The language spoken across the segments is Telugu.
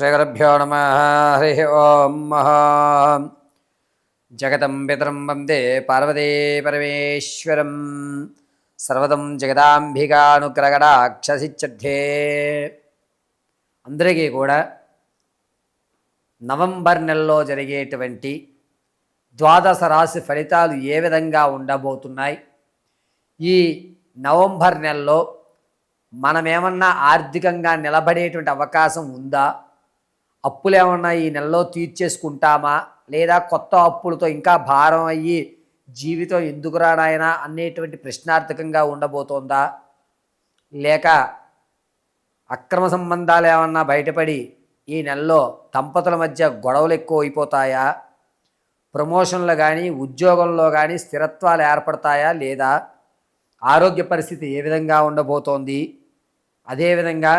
శ్రీగురుభ్యో నమ. హరి ఓం మహా. జగతం పితరం వందే పార్వతీ పరమేశ్వరం. సర్వతం జగదాంబికానుగ్రగడాక్షసిచ్చే అందరికీ కూడా నవంబర్ నెలలో జరిగేటువంటి ద్వాదశ రాశి ఫలితాలు ఏ విధంగా ఉండబోతున్నాయి? ఈ నవంబర్ నెలలో మనమేమన్నా ఆర్థికంగా నిలబడేటువంటి అవకాశం ఉందా? అప్పులు ఏమన్నా ఈ నెలలో తీర్చేసుకుంటామా? లేదా కొత్త అప్పులతో ఇంకా భారం అయ్యి జీవితం ఎందుకు రానాయనా అనేటువంటి ప్రశ్నార్థకంగా ఉండబోతోందా? లేక అక్రమ సంబంధాలు ఏమన్నా బయటపడి ఈ నెలలో దంపతుల మధ్య గొడవలు ఎక్కువ అయిపోతాయా ప్రమోషన్లు కానీ ఉద్యోగంలో కానీ స్థిరత్వాలు ఏర్పడతాయా లేదా? ఆరోగ్య పరిస్థితి ఏ విధంగా ఉండబోతోంది? అదేవిధంగా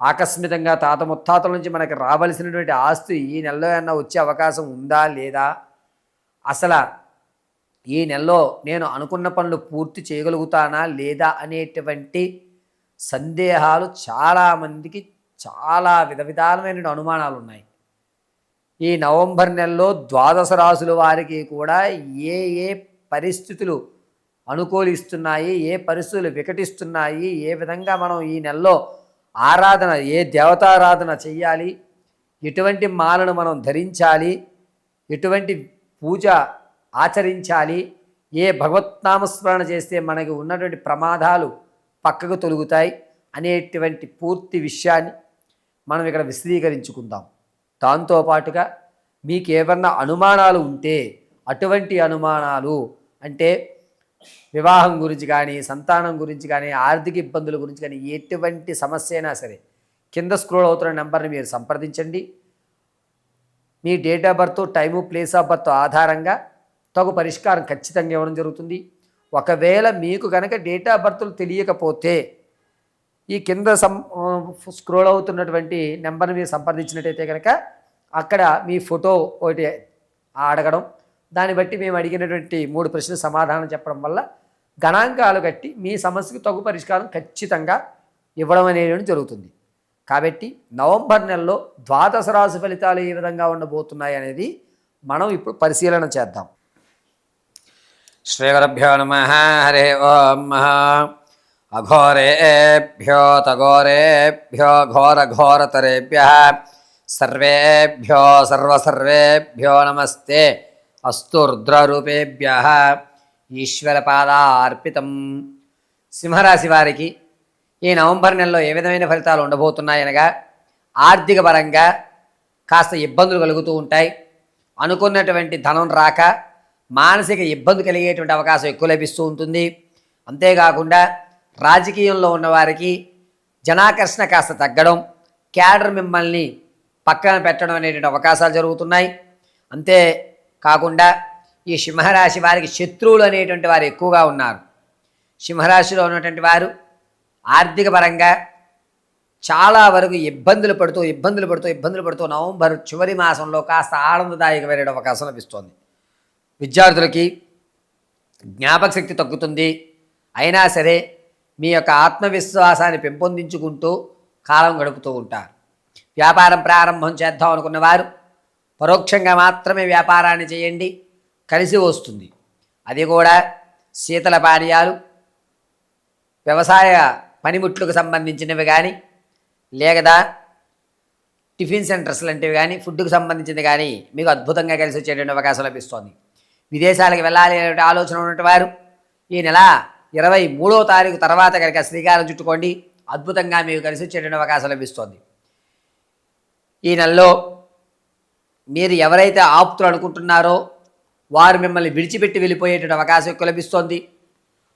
ఆకస్మికంగా తాత ముత్తాతల నుంచి మనకి రావలసినటువంటి ఆస్తి ఈ నెలలో ఏమన్నా వచ్చే అవకాశం ఉందా లేదా? అసలు ఈ నెలలో నేను అనుకున్న పనులు పూర్తి చేయగలుగుతానా లేదా అనేటువంటి సందేహాలు చాలామందికి చాలా విధ విధాలమైన అనుమానాలు ఉన్నాయి. ఈ నవంబర్ నెలలో ద్వాదశ రాసుల వారికి కూడా ఏ ఏ పరిస్థితులు అనుకూలిస్తున్నాయి ఏ పరిస్థితులు వికటిస్తున్నాయి ఏ విధంగా మనం ఈ నెలలో ఆరాధన ఏ దేవతారాధన చెయ్యాలి? ఎటువంటి మాలను మనం ధరించాలి? ఎటువంటి పూజ ఆచరించాలి? ఏ భగవత్నామస్మరణ చేస్తే మనకి ఉన్నటువంటి ప్రమాదాలు పక్కకు తొలుగుతాయి అనేటువంటి పూర్తి విషయాన్ని మనం ఇక్కడ విశదీకరించుకుందాం. దాంతోపాటుగా మీకు ఏమన్నా అనుమానాలు ఉంటే అటువంటి అనుమానాలు అంటే వివాహం గురించి కానీ సంతానం గురించి కానీ ఆర్థిక ఇబ్బందుల గురించి కానీ ఎటువంటి సమస్య అయినా సరే కింద స్క్రోల్ అవుతున్న నెంబర్ని మీరు సంప్రదించండి. మీ date of birth time place of birth ఆధారంగా తగు పరిష్కారం ఖచ్చితంగా ఇవ్వడం జరుగుతుంది. ఒకవేళ మీకు కనుక డేట్ ఆఫ్ బర్త్లు తెలియకపోతే ఈ కింద సం స్క్రోల్ అవుతున్నటువంటి నెంబర్ని మీరు సంప్రదించినట్టయితే కనుక అక్కడ మీ ఫోటో ఒకటి అడగడం దాన్ని బట్టి మేము అడిగినటువంటి మూడు ప్రశ్నలు సమాధానం చెప్పడం వల్ల గణాంకాలు కట్టి మీ సమస్యకు తగు పరిష్కారం ఖచ్చితంగా ఇవ్వడం అనేది జరుగుతుంది. కాబట్టి నవంబర్ నెలలో ద్వాదశ రాశి ఫలితాలు ఏ విధంగా ఉండబోతున్నాయి అనేది మనం ఇప్పుడు పరిశీలన చేద్దాం. శ్రీవరభ్యో నమ హరే ఓం అఘోరేభ్యో తఘోరేభ్యో ఘోర ఘోరతరేభ్య సర్వేభ్యో సర్వసర్వేభ్యో నమస్తే. అస్తు రుద్రరూపేభ్య ఈశ్వరపాదార్పితం. సింహరాశి వారికి ఈ నవంబర్ నెలలో ఏ విధమైన ఫలితాలు ఉండబోతున్నాయనగా ఆర్థిక పరంగా కాస్త ఇబ్బందులు కలుగుతూ ఉంటాయి. అనుకున్నటువంటి ధనం రాక మానసిక ఇబ్బంది కలిగేటువంటి అవకాశం ఎక్కువ లభిస్తూ ఉంటుంది. అంతేకాకుండా రాజకీయంలో ఉన్నవారికి జనాకర్షణ కాస్త తగ్గడం క్యాడర్ మిమ్మల్ని పక్కన పెట్టడం అనేటువంటి అవకాశాలు జరుగుతున్నాయి. అంతే కాకుండా ఈ సింహరాశి వారికి శత్రువులు అనేటువంటి వారు ఎక్కువగా ఉన్నారు. సింహరాశిలో ఉన్నటువంటి వారు ఆర్థిక పరంగా చాలా వరకు ఇబ్బందులు పడుతూ ఇబ్బందులు పడుతూ ఇబ్బందులు పడుతూ నవంబర్ చివరి మాసంలో కాస్త ఆనందదాయకమైన అవకాశం లభిస్తోంది. విద్యార్థులకి జ్ఞాపక శక్తి తగ్గుతుంది. అయినా సరే మీ యొక్క ఆత్మవిశ్వాసాన్ని పెంపొందించుకుంటూ కాలం గడుపుతూ ఉంటారు. వ్యాపారం ప్రారంభం చేద్దాం అనుకున్నవారు పరోక్షంగా మాత్రమే వ్యాపారాన్ని చేయండి. కలిసి వస్తుంది. అది కూడా శీతల పానీయాలు వ్యవసాయ పనిముట్లకు సంబంధించినవి కానీ లేదా టిఫిన్ సెంటర్స్ లాంటివి కానీ ఫుడ్కు సంబంధించింది కానీ మీకు అద్భుతంగా కలిసి వచ్చేటువంటి అవకాశం లభిస్తోంది. విదేశాలకు వెళ్ళాలి అనే ఆలోచన ఉన్నటువంటి వారు ఈ నెల ఇరవై మూడో తారీఖు తర్వాత కనుక శ్రీకారం చుట్టుకోండి. అద్భుతంగా మీకు కలిసి వచ్చేటువంటి అవకాశం లభిస్తోంది. ఈ నెలలో మీరు ఎవరైతే ఆప్తులు అనుకుంటున్నారో వారు మిమ్మల్ని విడిచిపెట్టి వెళ్ళిపోయేటువంటి అవకాశం ఎక్కువ లభిస్తోంది.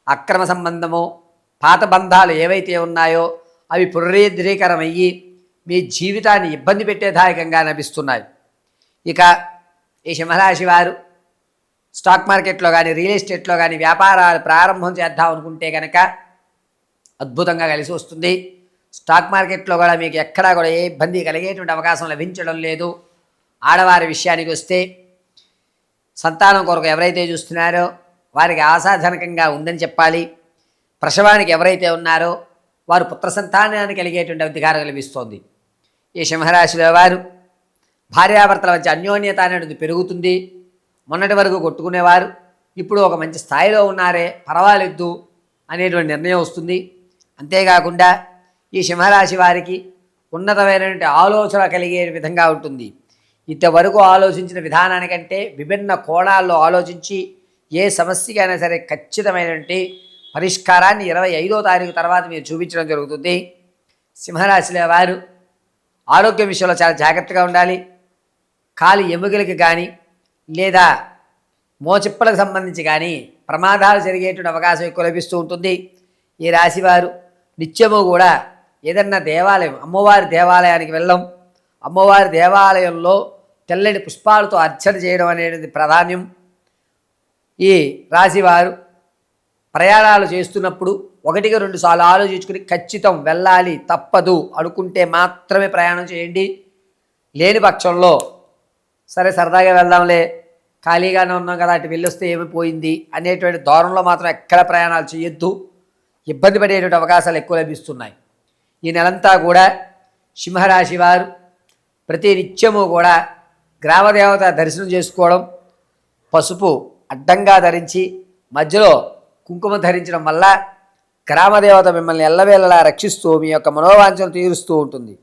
అక్రమ సంబంధము పాత బంధాలు ఏవైతే ఉన్నాయో అవి పునరుద్ధ్రీకరమయ్యి మీ జీవితాన్ని ఇబ్బంది పెట్టేదాయకంగా లభిస్తున్నాయి ఇక ఈ సింహరాశి వారు స్టాక్ మార్కెట్లో కానీ రియల్ ఎస్టేట్లో కానీ వ్యాపారాలు ప్రారంభం చేద్దాం అనుకుంటే కనుక అద్భుతంగా కలిసి వస్తుంది. స్టాక్ మార్కెట్లో కూడా మీకు ఎక్కడా కూడా ఏ ఇబ్బంది కలిగేటువంటి అవకాశం లభించడం లేదు. ఆడవారి విషయానికి వస్తే సంతానం కొరకు ఎవరైతే చూస్తున్నారో వారికి ఆశాజనకంగా ఉందని చెప్పాలి. ప్రసవానికి ఎవరైతే ఉన్నారో వారు పుత్ర సంతానాన్ని కలిగేటువంటి అధికారం లభిస్తోంది ఈ సింహరాశిలో వారు భార్యాభర్తల మధ్య అన్యోన్యత అనేది పెరుగుతుంది. మొన్నటి వరకు కొట్టుకునేవారు ఇప్పుడు ఒక మంచి స్థాయిలో ఉన్నారే పర్వాలేదు అనేటువంటి నిర్ణయం వస్తుంది. అంతేకాకుండా ఈ సింహరాశి వారికి ఉన్నతమైనటువంటి ఆలోచన కలిగే విధంగా ఉంటుంది. ఇంతవరకు ఆలోచించిన విధానానికంటే విభిన్న కోణాల్లో ఆలోచించి ఏ సమస్యకైనా సరే ఖచ్చితమైనటువంటి పరిష్కారాన్ని ఇరవై ఐదో తారీఖు తర్వాత మీరు చూపించడం జరుగుతుంది. సింహరాశిలో వారు ఆరోగ్య విషయంలో చాలా జాగ్రత్తగా ఉండాలి. కాలి ఎముకలకి కానీ లేదా మోచిప్పలకు సంబంధించి కానీ ప్రమాదాలు జరిగేటువంటి అవకాశం ఎక్కువ లభిస్తూ ఉంటుంది. ఈ రాశివారు నిత్యము కూడా ఏదన్నా దేవాలయం అమ్మవారి దేవాలయానికి వెళ్ళం అమ్మవారి దేవాలయంలో తెల్లని పుష్పాలతో అర్చన చేయడం అనేది ప్రాధాన్యం. ఈ రాశివారు ప్రయాణాలు చేస్తున్నప్పుడు ఒకటికి రెండు సార్లు ఆలోచించుకుని ఖచ్చితం వెళ్ళాలి తప్పదు అనుకుంటే మాత్రమే ప్రయాణం చేయండి. లేని పక్షంలో సరే సరదాగా వెళ్దాంలే ఖాళీగానే ఉన్నాం కదా అటు వెళ్ళొస్తే ఏమి పోయింది అనేటువంటి ధోరణిలో మాత్రం ఎక్కడ ప్రయాణాలు చేయొద్దు. ఇబ్బంది పడేటువంటి అవకాశాలు ఎక్కువ లభిస్తున్నాయి. ఈ నెలంతా కూడా సింహరాశి వారు ప్రతి నిత్యము కూడా గ్రామదేవత దర్శనం చేసుకోవడం పసుపు అడ్డంగా ధరించి మధ్యలో కుంకుమ ధరించడం వల్ల గ్రామదేవత మిమ్మల్ని ఎల్లవేళలా రక్షిస్తూ మీ యొక్క మనోవాంఛను తీరుస్తూ ఉంటుంది.